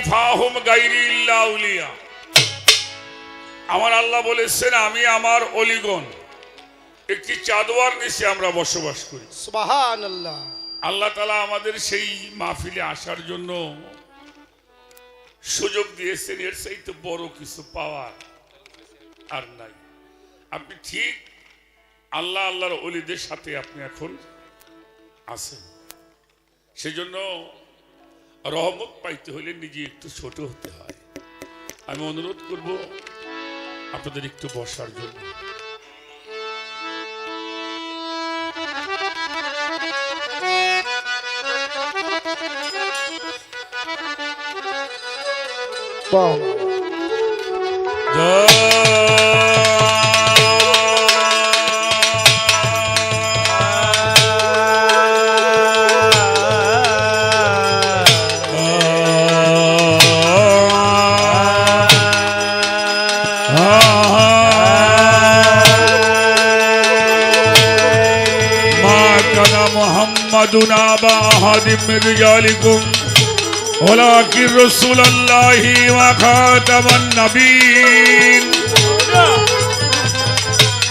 ফাহুম গাইরি ইল্লা আউলিয়া আমার আল্লাহ বলেছেন আমি আমার অলিগণ একটি চাদোয়ার নিচে আমরা বসবাস করি। আল্লাহ তালা আমাদের সেই মাহফিলে আসার জন্য সুযোগ দিয়েছেন এর চাইতে বড় কিছু পাওয়ার আর নাই। আপনি ঠিক আল্লাহ আল্লাহর অলিদের সাথে আপনি এখন আছেন। সেজন্য রহমত পাইতে হলে নিজে একটু ছোট হতে হয়। আমি অনুরোধ করব আপনাদের একটু বসার জন্য। বাহ। من رجالكم ولكن رسول الله وخاتم النبيين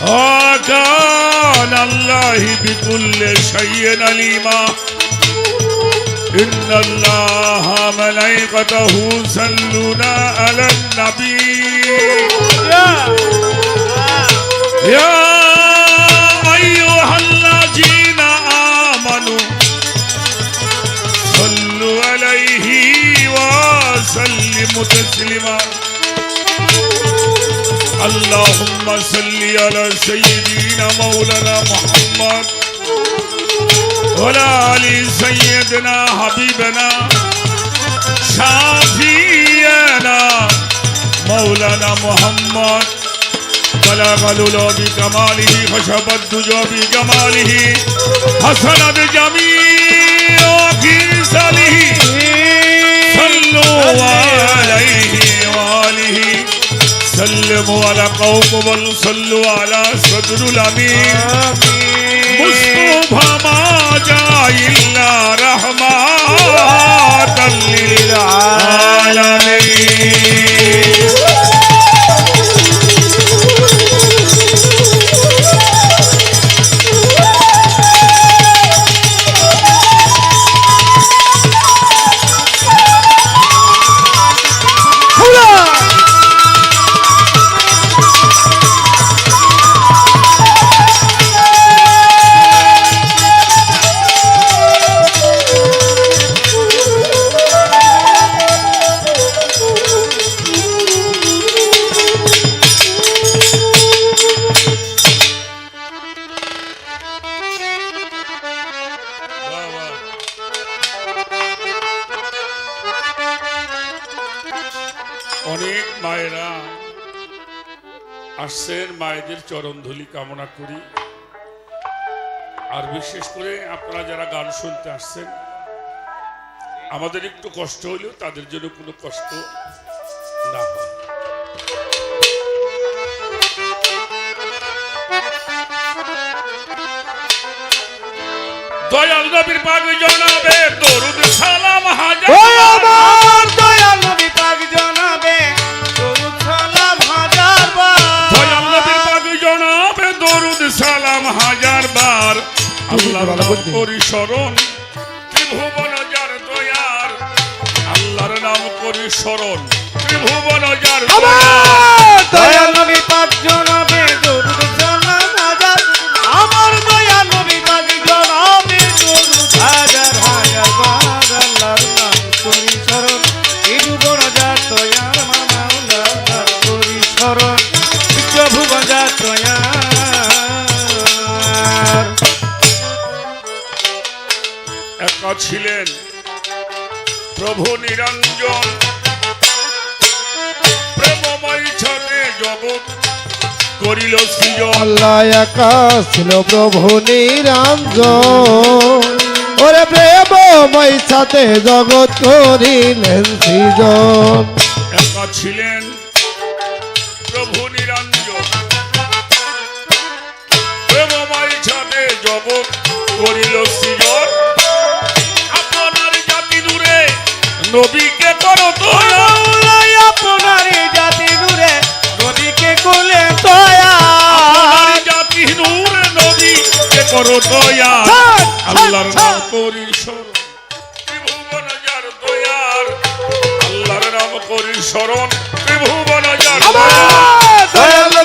وكان الله بكل شيء عليما إن الله ملائكته يصلون على النبي يا وسلموا تسليما اللهم صل على سيدنا مولانا محمد وعلى آل سيدنا حبيبنا شافينا مولانا محمد بلغ الأولى بكماله خشب الدجى بجماله حسن بجميع خصاله صلوا عليه وآله. سلموا على قوم صلوا على صدر الأمين. مصطفى ما جاء إلا رحمة. للعالمين আসছেন মায়েদের চরণধুলি কামনা করি। আর বিশেষ করে আপনারা যারা গান শুনতে আসছেন, আমাদের একটু কষ্ট হলেও তাদের জন্য কোনো কষ্ট না হয়। দয়াল নবীর পাগ জনাবে, দরুদ সালাম হাজার। দয়াল নবী পাক জনাবে। হাজার বার আল্লাহর নাম করি স্মরণ ত্রিভুবন যার দয়ার। আল্লাহর নাম করি স্মরণ ত্রিভুবন যার করিল সৃজন আল্লাহ একা ছিল প্রভু নিরঞ্জন। ওরে প্রেমময় সাথে জগৎ করিলেন সৃজন একা ছিলেন প্রভু নিরঞ্জন। প্রেমময় ছটে জগৎ করিল সৃজন আপনার জাতি দূরে নবীকে করো দয়া আপনার জাতি নূরে নদীকে কোলে দয়া জাতি নূর নবীকে করো দয়া আল্লাহর নাম করি শরণ ত্রিভুবন যার দয়ার। আল্লাহর নাম করি শরণ ত্রিভুবন যার দয়ার। দয়াল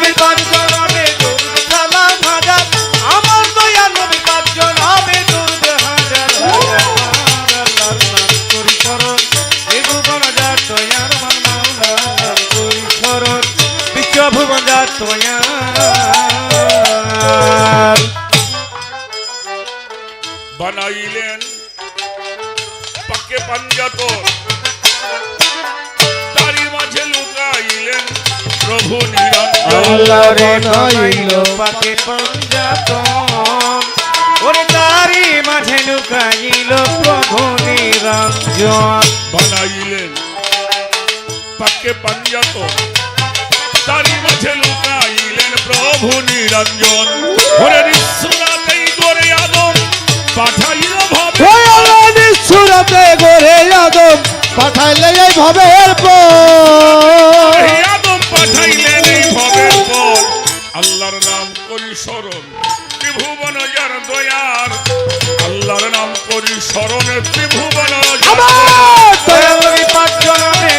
দয়ার বানাইলেন পাকে পাঞ্জাত তারি মাঝে লুকাইলেন প্রভু নিরঞ্জন। পাকে পঞ্জাতন ওরে তারি মাঝে লুকাইল প্রভু নিরঞ্জন। বানাইলেন। পাকে পাঞ্জাত তারি মাঝে লুকাইলেন প্রভু নিরঞ্জন। ওরে নিঃসুরাতেই করে আদম পাঠাইল ভাবে সুরতে গড়ে আদম পাঠাইলে এই ভবের পর আদম এই ভবের পর আল্লাহর নাম করি স্মরণ ত্রিভুবন যার দয়ার। আল্লাহর নাম করি স্মরণে ত্রিভুবন দয়ার। দয়াল পাঁচজন হবে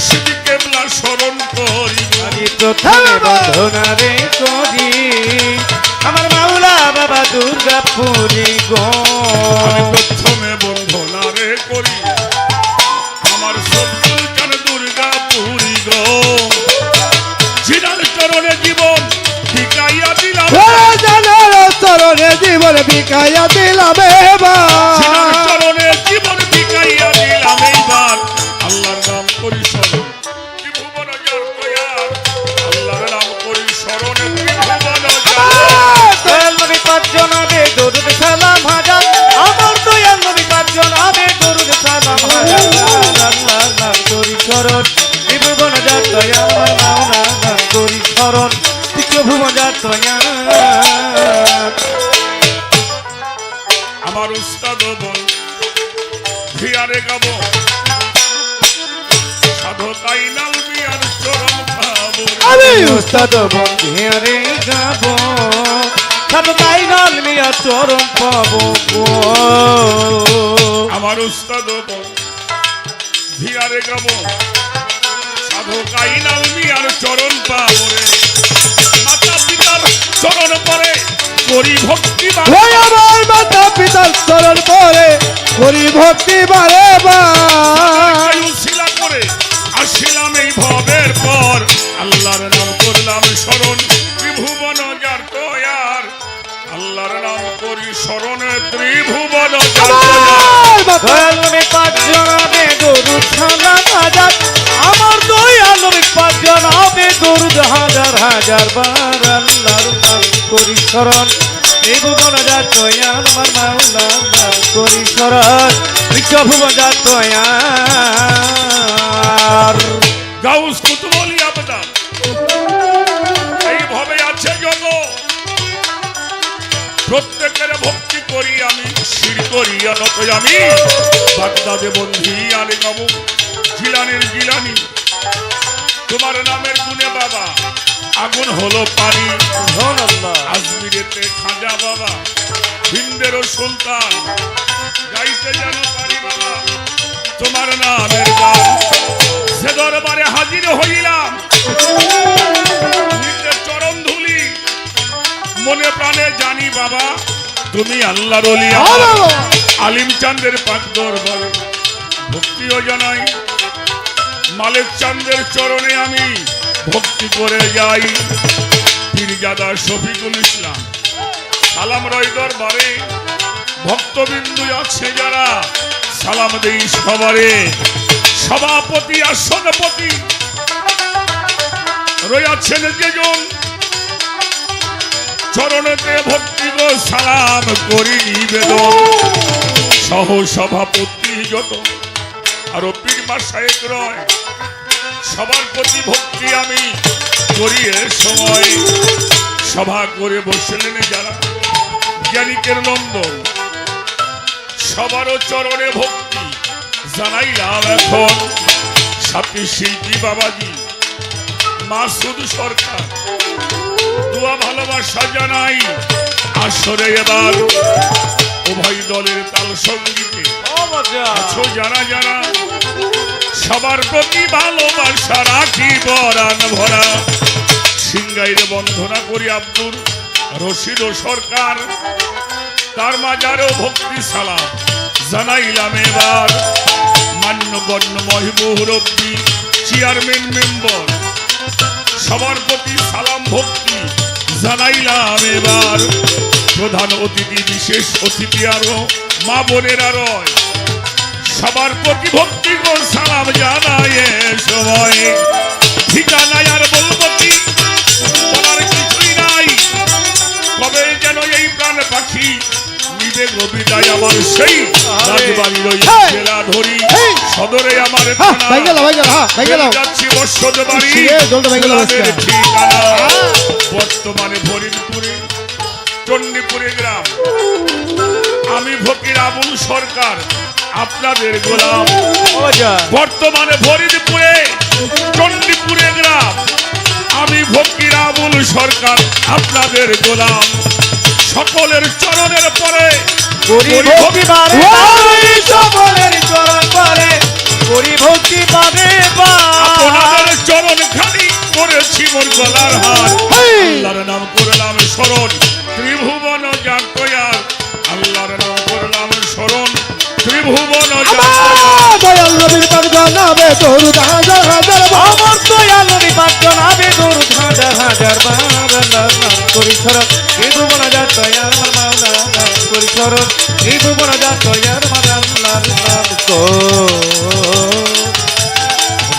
মুর্শিদ কেবলা স্মরণ করি আমি প্রথমে বন্ধনারে করি। আমার মাওলা বাবা দুর্গা পুরী গো। আমি প্রথমে বন্ধনারে করি। আমার সব্দুল চান দুর্গা পুরী গো? জিনার চরণে জীবন ঠিকাইয়া দিলাম। জানার চরণে জীবন বিকাইয়া দিলাম এবার। উস্তাদ বন্ধে গাব সাধু তাই নাল মিয়া চরণ পাবো আমার উস্তাদ ভিয়ারে গাব। সাধকাই নাল বিয়ার চরণ পাবো রে মাতা পিতার চরণ পরে করি ভক্তি বা ওই আমার মাতা পিতার চরণ পরে করি ভক্তি বারে বার শিলা করে আসিলাম এই ভবের পর। আল্লাহর নাম স্মরণ ত্রিভুবন যার তয়ার আল্লাহর নাম করি স্মরণে ত্রিভুবন যার তয়ার। আমার মাতা দয়াল নবী পাঁচজন হবে দরুদ সালাম হাজার। আমার দয়াল নবী পাঁচজন হবে দরুদ হাজার হাজার বার। আল্লাহর নাম করি শরণ। এই যার আমার নাম করি গাউস কুতুবলি আবদার প্রত্যেকের ভক্তি করি আমি শির করি আনত আমি। বাগদাদে বন্ধি আলে গাবু জিলানির জিলানি। তোমার নামের গুনে বাবা আগুন হলো পানি। আজমিরেতে খাজা বাবা হিন্দেরও সুলতান গাইতে যেন পারি বাবা তোমার নামের গান। সে দরবারে হাজির হইলাম চরণ মনে প্রাণে জানি বাবা তুমি আল্লাহর আলিম চান্দের পাক দরবার ভক্তিও জানাই। মালিক চান্দের চরণে আমি ভক্তি করে যাই। পীরজাদা শফিকুল ইসলাম সালাম রয় দরবারে। ভক্তবিন্দু আছে যারা সালাম দেই সবারে। সভাপতি আসনপতি রয়েছেন যেজন চরণেতে ভক্তি গো, সালাম করি নিবেদন। সহ সভাপতি যত, আরও পীরমা সাহেব রয় সবার প্রতি ভক্তি আমি করি সময়। সভা করে বসলেন যারা, জ্ঞানিকের নন্দন সবারও চরণে ভক্তি জানাইলাম এখন। সাথী শিল্পী বাবাজি, মাসুদ সরকার দোয়া, ভালোবাসা জানাই। আসরে এবার উভয় দলের তাল সঙ্গীতে। আছো যারা যারা, সবার প্রতি ভালোবাসা রাখি বরান ভরা। সিংগাইরে বন্ধনা করি আব্দুল রশিদ সরকার। তার মাজারেও ভক্তি সালাম জানাইলাম এবার। মান্যগণ্য মহিমুরব্বী চেয়ারম্যান মেম্বার সবার প্রতি সালাম ভক্তি জানাইলাম এবার। প্রধান অতিথি, বিশেষ অতিথি আরও, মা বোনেরা রয়। সবার প্রতি ভক্তি সালাম জানাই সময়। ঠিকানায় আর বলব কি? কিছুই নাই। কবে যেন এই প্রাণ পাখি গভীরায় আমার সেই রাজবাড়ির ওই জেলা ধরি সদরে আমার ভাই গেল ভাই গেল ভাই গেল। যাচ্ছি বর্ষদ বাড়ি জলটা গেল ঠিকানা। বর্তমানে ফরিদপুরে চণ্ডীপুরে গ্রাম। আমি ফকির আবুল সরকার আপনাদের গোলাম। বর্তমানে ফরিদপুরে চণ্ডীপুরে গ্রাম। আমি ফকির আবুল সরকার আপনাদের গোলাম। সকলের চরণের পরে সকলের চরণ পরে ভক্তি আপনাদের চরণ খালি করেছি মোর গলার হার! আল্লাহর নাম করলাম স্মরণ। ত্রিভুবন জাতয়ার আমার দয়াল নবীর পাক জানাবে দরুদ হাজার হাজার। আমার দয়ালরি পাঁচজন আবে দরুদ হাজার হাজার বার। নাম করি শরণ এই ভুবন যা তয়ার মাওলা। নাম করি শরণ এই ভুবন যা তয়ার মাওলা। আল্লাহর নাম কো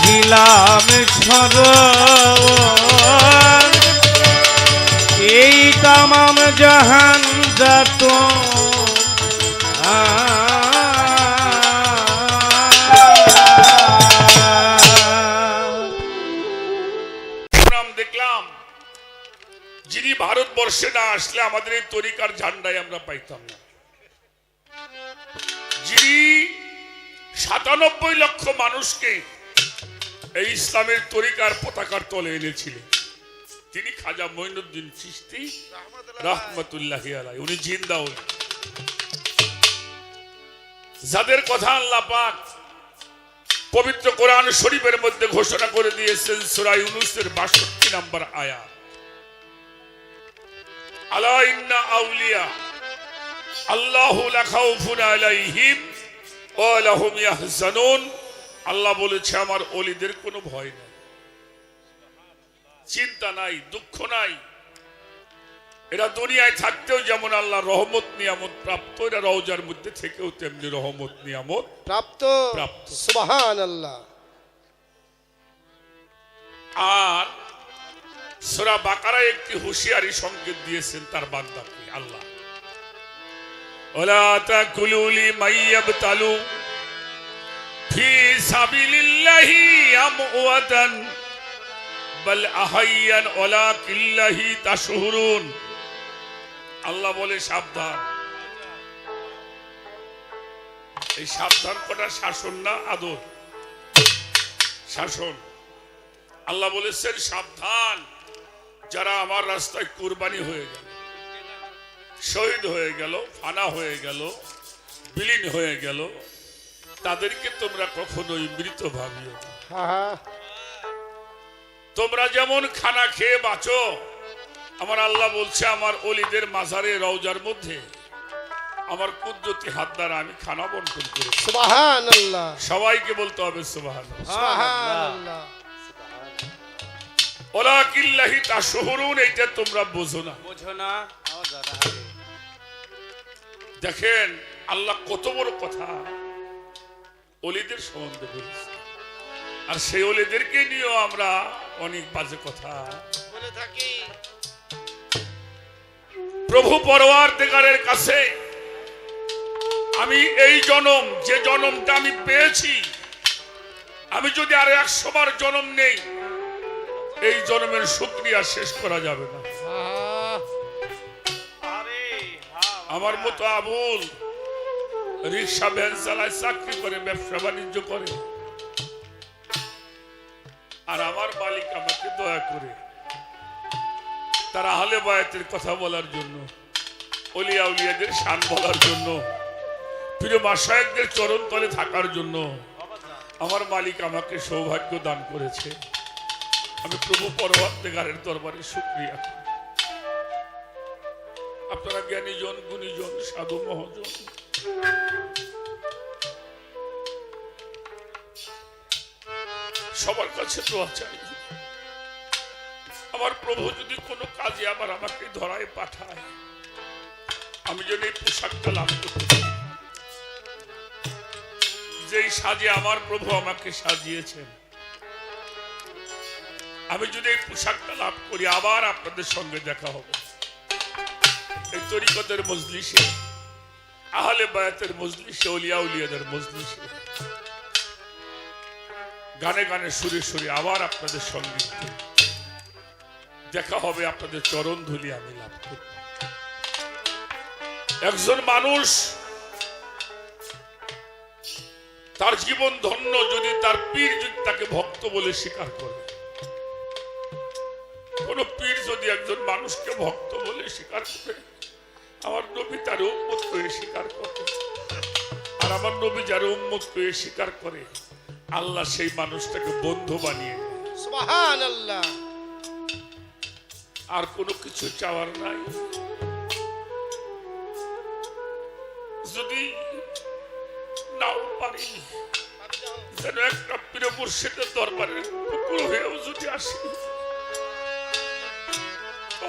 নীলাম শরণ এই তামাম জাহান যাত নাম ভারতবর্ষে না আসলে আমাদের এই তরিকার ঝান্ডায় আমরা পাইতাম না। যিনি সাতানব্বই লক্ষ মানুষকে এই ইসলামের তরিকার পতাকার তলে এনেছিলেন। তিনি খাজা মঈনুদ্দিন চিস্তি রহমতুল্লাহ উনি জিন্দাউল যাদের কথা আল্লাহ পাক পবিত্র কোরআন শরীফের মধ্যে ঘোষণা করে দিয়েছেন, সুরা ইউনুসের বাষট্টি নম্বর আয়া আলা ইন্না আউলিয়া। আল্লাহু লা খাউফুন আলাইহিম ওয়া লাহুম ইয়াহজানুন। আল্লাহ বলেছে আমার অলিদের কোনো ভয় নাই। চিন্তা নাই দুঃখ নাই। এরা দুনিয়ায় থাকতেও যেমন আল্লাহ রহমত নিয়ামত প্রাপ্ত এরা রওজার মধ্যে থেকেও তেমনি রহমত নিয়ামত প্রাপ্ত? প্রাপ্ত। সুবহান আল্লাহ আর সোরা বাকারা একটি হুঁশিয়ারি সংকেত দিয়েছেন তার বান্দাকে আল্লাহ। আল্লাহ বলে, সাবধান। এই সাবধান কটা শাসন না, আদর। শাসন। আল্লাহ বলেছেন, সাবধান। যারা আমার রাস্তায় কুরবানি হয়ে গেল শহীদ হয়ে গেল ফানা হয়ে গেল বিলীন হয়ে গেল তাদেরকে তোমরা কখনোই মৃত ভাবিও তোমরা যেমন খানা খেয়ে বাঁচো আমার আল্লাহ বলছে আমার অলিদের মাজারে রওজার মধ্যে আমার কুদ্রতি হাত দ্বারা আমি খানা বন্টন করেছি। সবাইকে বলতে হবে আল্লাহ ওলা কিল্লাহি তা শহরুন এইটা তোমরা বোঝো না। বোঝো না। দেখেন আল্লাহ কত বড় কথা। অলিদের সম্বন্ধে বলেছে। আর সেই অলিদেরকে নিয়েও আমরা অনেক বাজে কথা। বলে থাকি। প্রভু পরোয়ার দেগারের কাছে আমি এই জনম যে জনমটা আমি পেয়েছি আমি যদি আর একশো বার জনম নেই এই জন্মের শুক্রিয়া শেষ করা যাবে না। আমার মতো আবুল রিক্সা ভ্যান চালায় চাকরি করে ব্যবসা বাণিজ্য করে। আর আমার মালিক আমাকে দয়া করে তারা আহলে বায়াতের কথা বলার জন্য অলিয়া উলিয়াদের শান বলার জন্য প্রিয় মাসায়কদের চরণ তলে থাকার জন্য আমার মালিক আমাকে সৌভাগ্য দান করেছে। আমি প্রভু পরবর্তীকারের দরবারে শুক্রিয়া করি। আপনারা জ্ঞানীজন, গুণীজন, সাধু, মহাজন। সবার কাছে দোয়া চাই। আমার প্রভু যদি কোনো কাজে আবার আমাকে ধরায় পাঠায়, আমি যেন এই পোশাকটা লাভ করতে যেই সাজে আমার প্রভু আমাকে সাজিয়েছেন আমি যদি এই পোশাকটা লাভ করি, আবার আপনাদের সঙ্গে দেখা হবে। এই তরিকতের মজলিসে, আহলে বায়াতের মজলিসে, অলিয়া উলিয়াদের মজলিসে। গানে গানে, সুরে সুরে আবার আপনাদের সঙ্গে দেখা হবে, আপনাদের চরণ ধুলি আমি লাভ করব। একজন মানুষ তার জীবন ধন্য যদি তার পীর যদি তাকে ভক্ত বলে স্বীকার করে। কোন পীর যদি একজন মানুষকে ভক্ত বলে স্বীকার করে আমার নবী তার উন্মত হয়ে স্বীকার করে। আর আমার নবী যার উন্মত হয়ে স্বীকার করে আল্লাহ সেই মানুষটাকে বন্ধু বানিয়ে আর কোনো কিছু চাওয়ার নাই। যদি নাও পারি যেন একটা প্রিয় মুর্শিদের দরবারে কুকুর হয়েও যদি আসি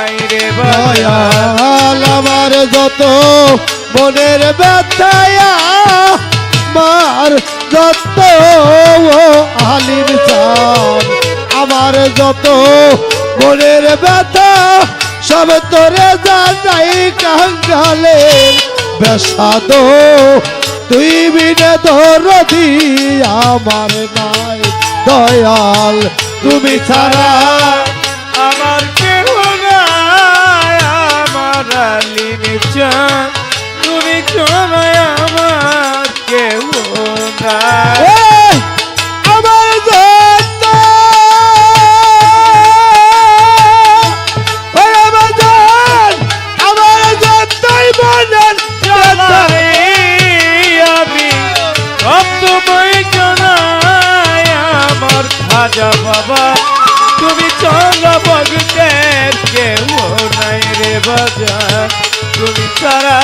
নাই রে দয়াল আমার যত মনের ব্যথায়া মার যত আলিম চান আমার যত মনের ব্যথা সব তোরে জানাই কাঙ্গালে বেসাদ তুই বিনে দরদি আমার নাই। দয়াল তুমি ছাড়া খাজা বাবা, তুমি চলো ভগতের কেউ নাই রে বাজার। তুমি ছাড়া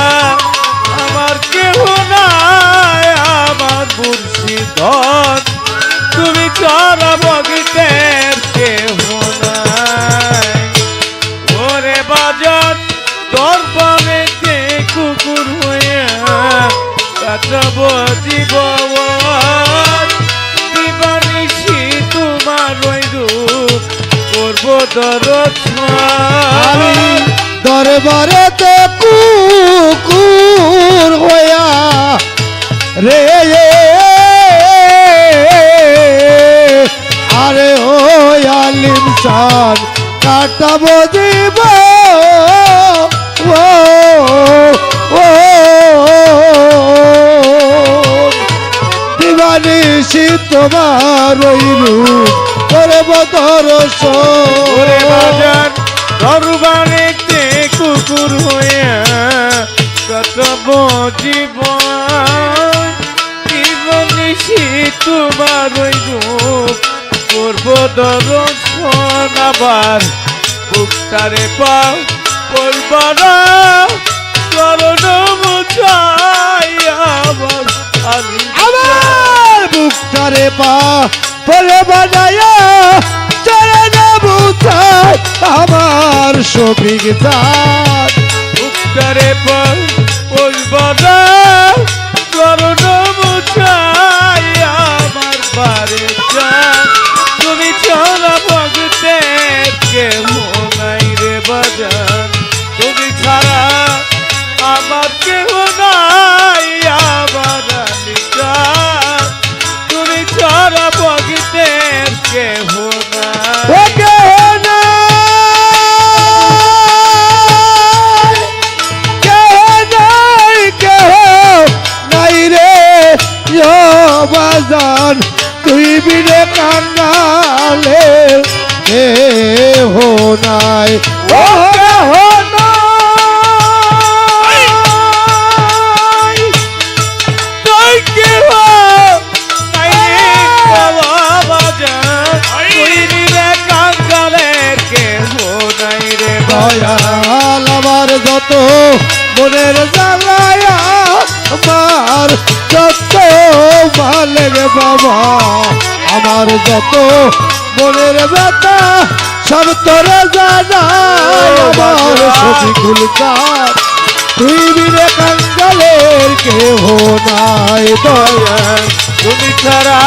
আমার কেউ নাই, আমার মুর্শিদন। তুমি ছাড়া ভগতের কেউ নাই। ওরে বাজার দরবারে যে কুকুর হয়ে কাটাব জীবন দরবারেতে কুকুর হয়া রে আরে ও আলিম সান কাটাবো দিব ও ও দিবানি সি তোমার রইলু দর্শন বাজার দরবারেতে কুকুর হয়ে কাটাব জীবন। জীবন তোমার করব দর্শন আবার। বুকটারে পা করবারা চরণ মুছাই আবার। আমার বুকটারে পা পরে বানায়া চলে বুঝায় আমার সবিক দান। উত্তরে কে হো নাই। রে বাবা দয়াল আমার যত মনের জ্বালায়া আমার যত মালের বাবা। আমার যত মনের ব্যথা সব তোরে জানাই আমার তুই বিরে কাঙ্গালের কেহ নাই দয়াল তুমি ছাড়া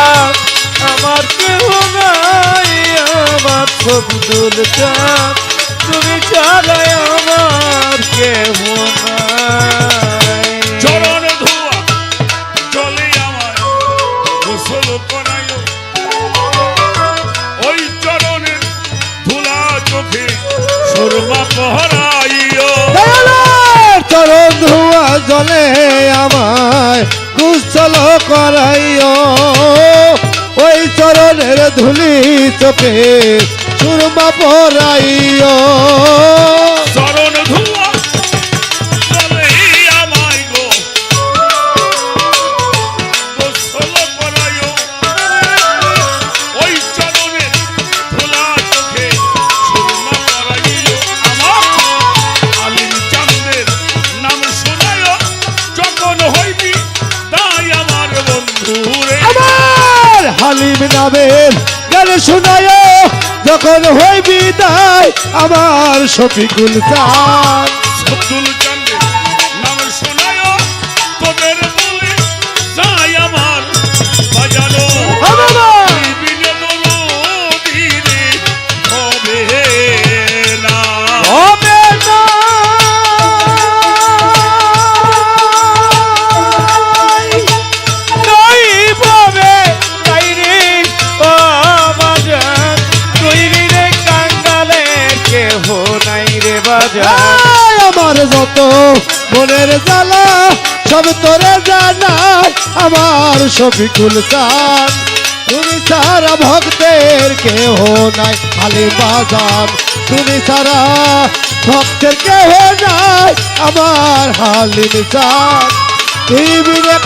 আমার কেহ নাই আমার সব দুলচান তুমি ছাড়া আমার কেহ নাই। জলে আমায় কুশল করাইও। ওই চরণের ধুলি চোখে সুরমা পরাইও। চরণ হালিম নামের গান শোনায় যখন হই বিদায় আমার শফিকুল চান আব্দুল মনের জ্বালা, সব তোরে জানাই আমার শফিকুল চান তুমি সারা ভক্তের কেহ নাই, খালি বাজান। তুমি সারা ভক্তের কেহ নাই, আমার হালিম চান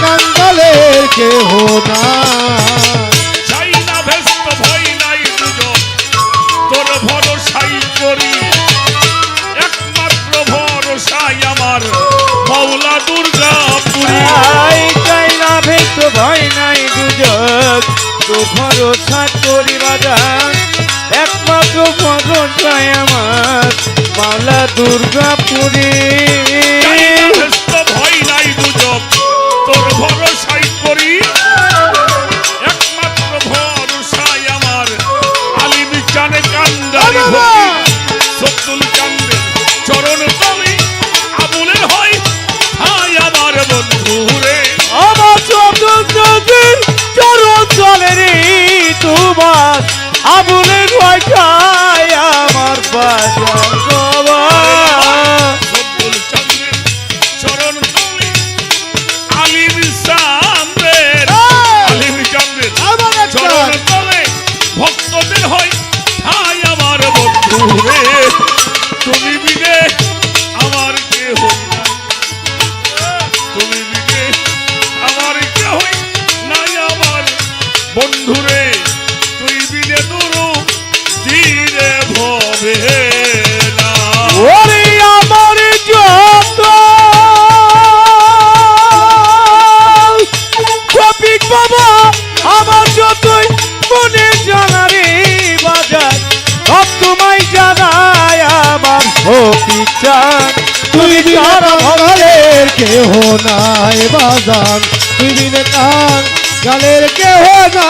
কাঙ্গালের কেহ নাই। ভরসা করি বাজার একমাত্র ভরসায় আমার মাওলা দুর্গাপুরী। তোমার আবুলের ভয়টাই কেহ নাই বাজান। তুই বিনে কান, গালের কেহ না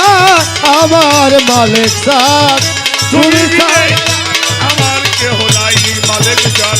আমার মালিক সাত আমার কেহ নাই মালিক সাত